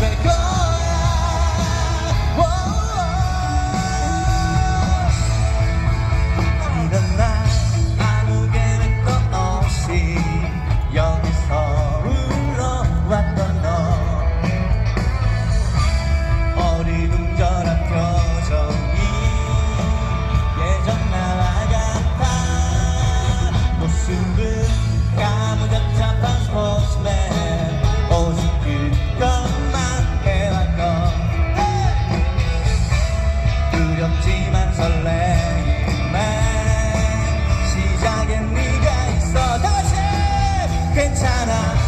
back up. 어지만 설레임에 시작엔 네가 있어. 다 같이! 괜찮아.